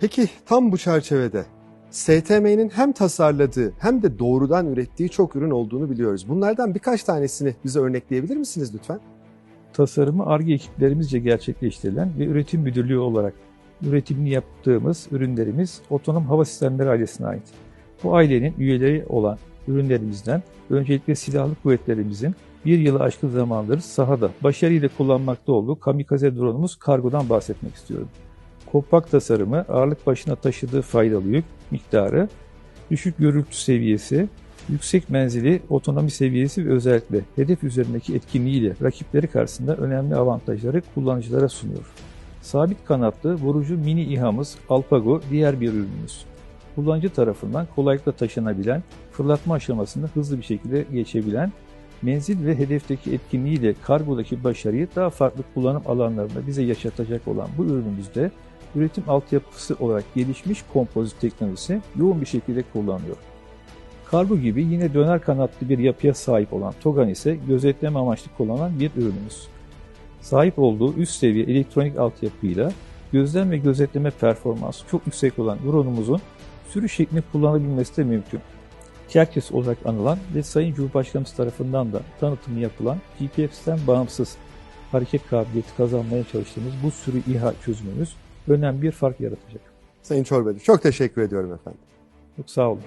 Peki tam bu çerçevede STM'nin hem tasarladığı hem de doğrudan ürettiği çok ürün olduğunu biliyoruz. Bunlardan birkaç tanesini bize örnekleyebilir misiniz lütfen? tasarımı ARGE ekiplerimizce gerçekleştirilen ve üretim müdürlüğü olarak üretimini yaptığımız ürünlerimiz otonom hava sistemleri ailesine ait. Bu ailenin üyeleri olan ürünlerimizden öncelikle silahlı kuvvetlerimizin bir yılı aşkın zamandır sahada başarıyla kullanmakta olduğu kamikaze drone'umuz Kargo'dan bahsetmek istiyorum. Kompakt tasarımı, ağırlık başına taşıdığı faydalı yük miktarı, düşük gürültü seviyesi, yüksek menzili, otonomi seviyesi ve özellikle hedef üzerindeki etkinliğiyle rakipleri karşısında önemli avantajları kullanıcılara sunuyor. Sabit kanatlı vurucu mini İHA'mız Alpago diğer bir ürünümüz. Kullanıcı tarafından kolaylıkla taşınabilen, fırlatma aşamasında hızlı bir şekilde geçebilen, menzil ve hedefteki etkinliğiyle kargodaki başarıyı daha farklı kullanım alanlarında bize yaşatacak olan bu ürünümüzde üretim altyapısı olarak gelişmiş kompozit teknolojisi yoğun bir şekilde kullanılıyor. Kargo gibi yine döner kanatlı bir yapıya sahip olan Togan ise gözetleme amaçlı kullanılan bir ürünümüz. Sahip olduğu üst seviye elektronik altyapıyla gözlem ve gözetleme performansı çok yüksek olan drone'umuzun sürü şeklini kullanabilmesi de mümkün. Kerkes olarak anılan ve Sayın Cumhurbaşkanımız tarafından da tanıtımı yapılan GPS'ten bağımsız hareket kabiliyeti kazanmaya çalıştığımız bu sürü İHA çözümümüz önemli bir fark yaratacak. Sayın Çorbacı çok teşekkür ediyorum efendim. Çok sağ olun.